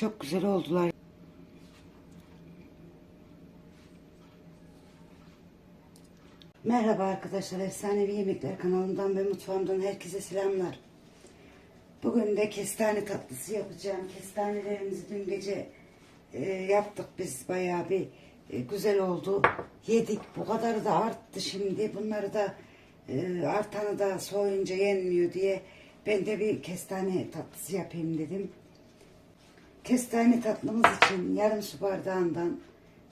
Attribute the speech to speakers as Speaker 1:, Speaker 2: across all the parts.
Speaker 1: Çok güzel oldular. Merhaba arkadaşlar. Efsanevi Yemekler kanalımdan ve mutfağımdan herkese selamlar. Bugün de kestane tatlısı yapacağım. Kestanelerimizi dün gece e, yaptık biz bayağı bir e, güzel oldu. Yedik. Bu kadar da arttı şimdi. Bunları da e, artanı da soğuyunca yenmiyor diye ben de bir kestane tatlısı yapayım dedim. Kestane tatlımız için yarım su bardağından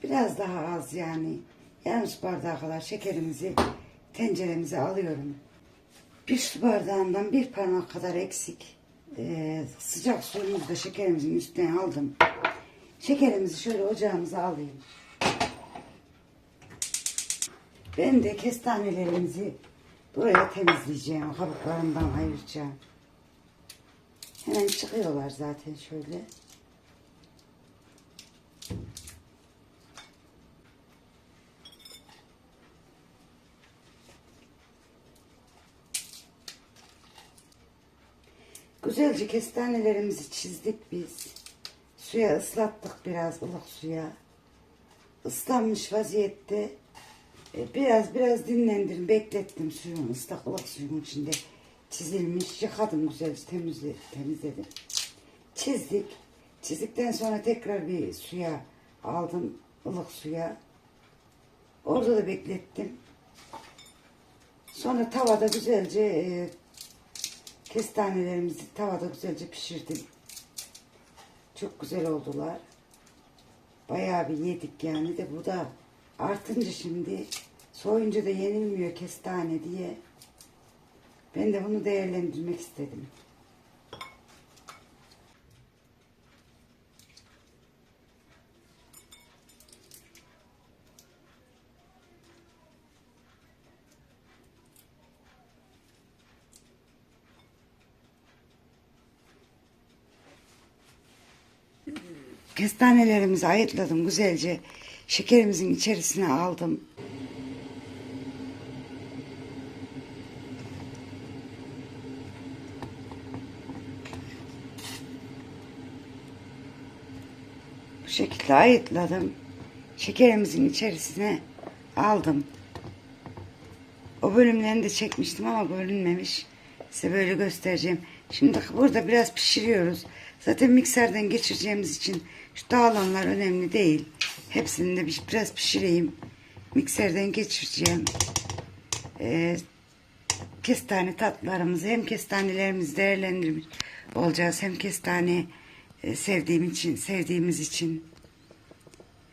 Speaker 1: biraz daha az yani yarım su bardağı kadar şekerimizi tenceremize alıyorum. Bir su bardağından bir parmak kadar eksik e, sıcak suyumuzu da şekerimizin üstüne aldım. Şekerimizi şöyle ocağımıza alayım. Ben de kestanelerimizi buraya temizleyeceğim. Kabuklarından ayıracağım. Hemen çıkıyorlar zaten şöyle. Güzelce kestanelerimizi çizdik biz. Suya ıslattık biraz ılık suya. Islanmış vaziyette e, biraz biraz dinlendirdim, beklettim suyun ıslak ılık suyun içinde çizilmiş. Yıkadım güzelce temizle, temizledim. Çizdik. Çizdikten sonra tekrar bir suya aldım ılık suya. Orada da beklettim. Sonra tavada güzelce e, kestanelerimizi tavada güzelce pişirdim. Çok güzel oldular. Bayağı bir yedik yani de bu da artınca şimdi soğuyunca da yenilmiyor kestane diye. Ben de bunu değerlendirmek istedim. Kestanelerimizi ayıtladım güzelce. Şekerimizin içerisine aldım. Bu şekilde ayıtladım. Şekerimizin içerisine aldım. O bölümlerini de çekmiştim ama bölünmemiş. Size böyle göstereceğim. Şimdi burada biraz pişiriyoruz. Zaten mikserden geçireceğimiz için şu dağılanlar önemli değil. Hepsini de bir- biraz pişireyim. Mikserden geçireceğim. Ee, kestane tatlılarımızı hem kestanelerimizi değerlendirmiş olacağız. Hem kestane e, sevdiğim için, sevdiğimiz için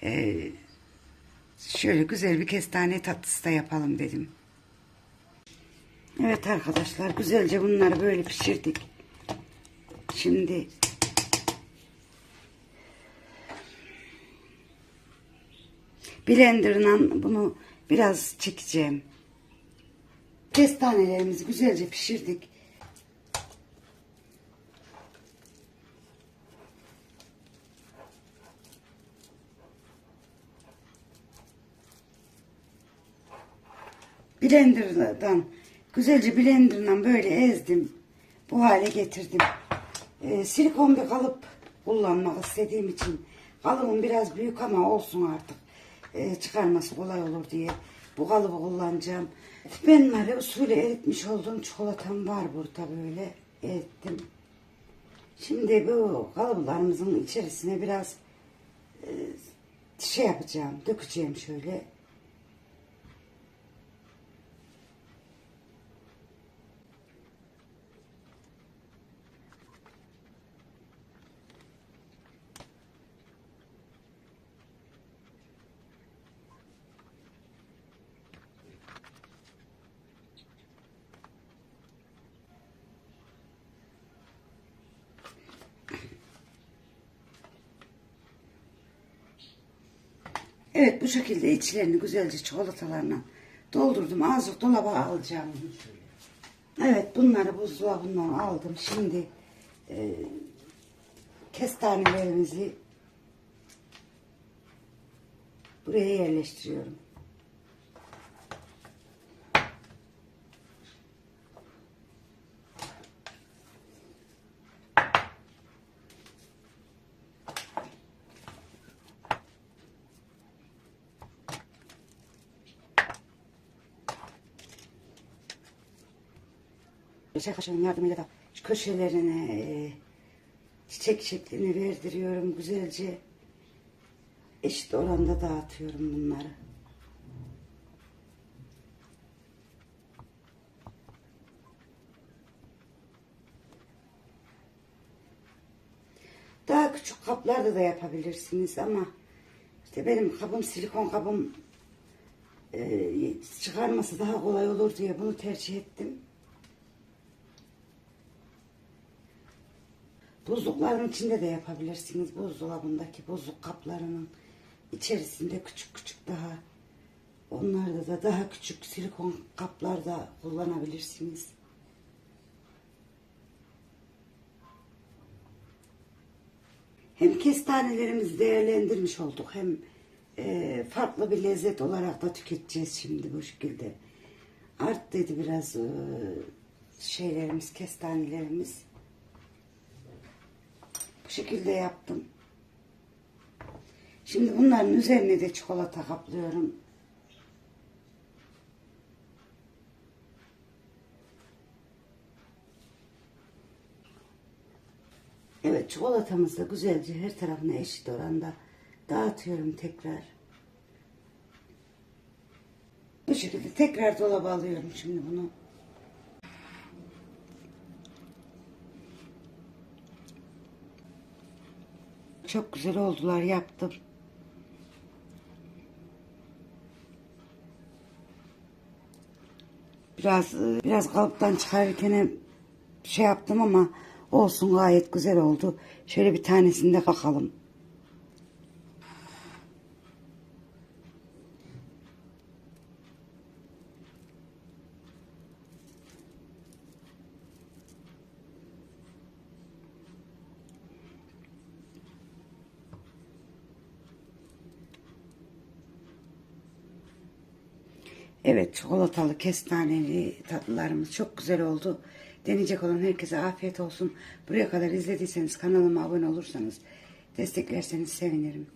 Speaker 1: e, şöyle güzel bir kestane tatlısı da yapalım dedim. Evet arkadaşlar güzelce bunları böyle pişirdik. Şimdi blenderla bunu biraz çekeceğim. Kestanelerimizi güzelce pişirdik. Blender'dan güzelce blender'dan böyle ezdim. Bu hale getirdim. Ee, silikon bir kalıp kullanmak istediğim için kalıbım biraz büyük ama olsun artık. Ee, çıkarması kolay olur diye bu kalıbı kullanacağım. Ben böyle usulü eritmiş olduğum çikolatam var burada böyle erittim. Şimdi bu kalıplarımızın içerisine biraz e, şey yapacağım, dökeceğim şöyle. Evet bu şekilde içlerini güzelce çikolatalarına doldurdum. Azıcık dolaba alacağım. Evet bunları buzdolabından aldım. Şimdi e, kestanelerimizi buraya yerleştiriyorum. Çay kaşığının yardımıyla da köşelerine e, çiçek şeklini verdiriyorum güzelce. Eşit oranda dağıtıyorum bunları. Daha küçük kaplarda da yapabilirsiniz ama işte benim kabım silikon kabım e, çıkarması daha kolay olur diye bunu tercih ettim. Buzlukların içinde de yapabilirsiniz. Buzdolabındaki buzluk kaplarının içerisinde küçük küçük daha onlarda da daha küçük silikon kaplarda kullanabilirsiniz. Hem kestanelerimizi değerlendirmiş olduk hem e, farklı bir lezzet olarak da tüketeceğiz şimdi bu şekilde. Art dedi biraz e, şeylerimiz, kestanelerimiz. Bu şekilde yaptım. Şimdi bunların üzerine de çikolata kaplıyorum. Evet çikolatamızı da güzelce her tarafına eşit oranda dağıtıyorum tekrar. Bu şekilde tekrar dolaba alıyorum şimdi bunu. Çok güzel oldular yaptım. Biraz e, biraz kalıptan çıkarırken şey yaptım ama olsun gayet güzel oldu. Şöyle bir tanesini de bakalım. Evet çikolatalı kestaneli tatlılarımız çok güzel oldu. Deneyecek olan herkese afiyet olsun. Buraya kadar izlediyseniz kanalıma abone olursanız desteklerseniz sevinirim.